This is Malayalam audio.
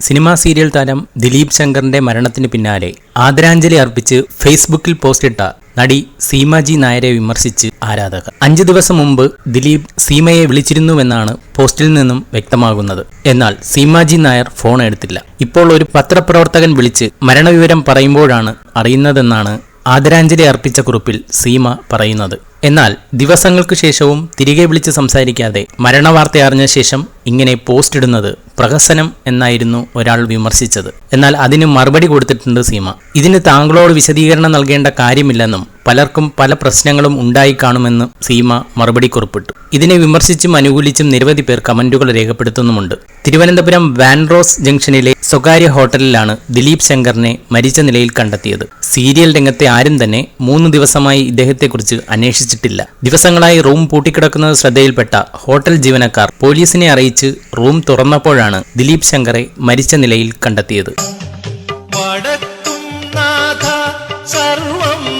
സിനിമാ സീരിയൽ താരം ദിലീപ് ശങ്കറിന്റെ മരണത്തിന് പിന്നാലെ ആദരാഞ്ജലി അർപ്പിച്ച് ഫേസ്ബുക്കിൽ പോസ്റ്റിട്ട നടി സീമാജി നായരെ വിമർശിച്ച് ആരാധകർ. അഞ്ചു ദിവസം മുമ്പ് ദിലീപ് സീമയെ വിളിച്ചിരുന്നുവെന്നാണ് പോസ്റ്റിൽ നിന്നും വ്യക്തമാകുന്നത്. എന്നാൽ സീമാജി നായർ ഫോൺ എടുത്തില്ല. ഇപ്പോൾ ഒരു പത്രപ്രവർത്തകൻ വിളിച്ച് മരണവിവരം പറയുമ്പോഴാണ് അറിയുന്നതെന്നാണ് ആദരാഞ്ജലി അർപ്പിച്ച കുറിപ്പിൽ സീമ പറയുന്നത്. എന്നാൽ ദിവസങ്ങൾക്ക് ശേഷവും തിരികെ വിളിച്ച് സംസാരിക്കാതെ മരണവാർത്ത അറിഞ്ഞ ശേഷം ഇങ്ങനെ പോസ്റ്റ് ഇടുന്നത് പ്രഹസനം എന്നായിരുന്നു ഒരാൾ വിമർശിച്ചത്. എന്നാൽ അതിന് മറുപടി കൊടുത്തിട്ടുണ്ട് സീമ. ഇതിന് താങ്കളോട് വിശദീകരണം നൽകേണ്ട കാര്യമില്ലെന്നും പലർക്കും പല പ്രശ്നങ്ങളും ഉണ്ടായി കാണുമെന്നും സീമ മറുപടി കുറിപ്പിട്ടു. ഇതിനെ വിമർശിച്ചും അനുകൂലിച്ചും നിരവധി പേർ കമന്റുകൾ രേഖപ്പെടുത്തുന്നുമുണ്ട്. തിരുവനന്തപുരം വാൻറോസ് ജംഗ്ഷനിലെ സ്വകാര്യ ഹോട്ടലിലാണ് ദിലീപ് ശങ്കറിനെ മരിച്ച നിലയിൽ കണ്ടെത്തിയത്. സീരിയൽ രംഗത്തെ ആരും തന്നെ മൂന്ന് ദിവസമായി ഇദ്ദേഹത്തെക്കുറിച്ച് അന്വേഷിച്ചിട്ടില്ല. ദിവസങ്ങളായി റൂം പൂട്ടിക്കിടക്കുന്നത് ശ്രദ്ധയിൽപ്പെട്ട ഹോട്ടൽ ജീവനക്കാർ പോലീസിനെ അറിയിച്ച് റൂം തുറന്നപ്പോഴാണ് ദിലീപ് ശങ്കറെ മരിച്ച നിലയിൽ കണ്ടെത്തിയത്. സർവം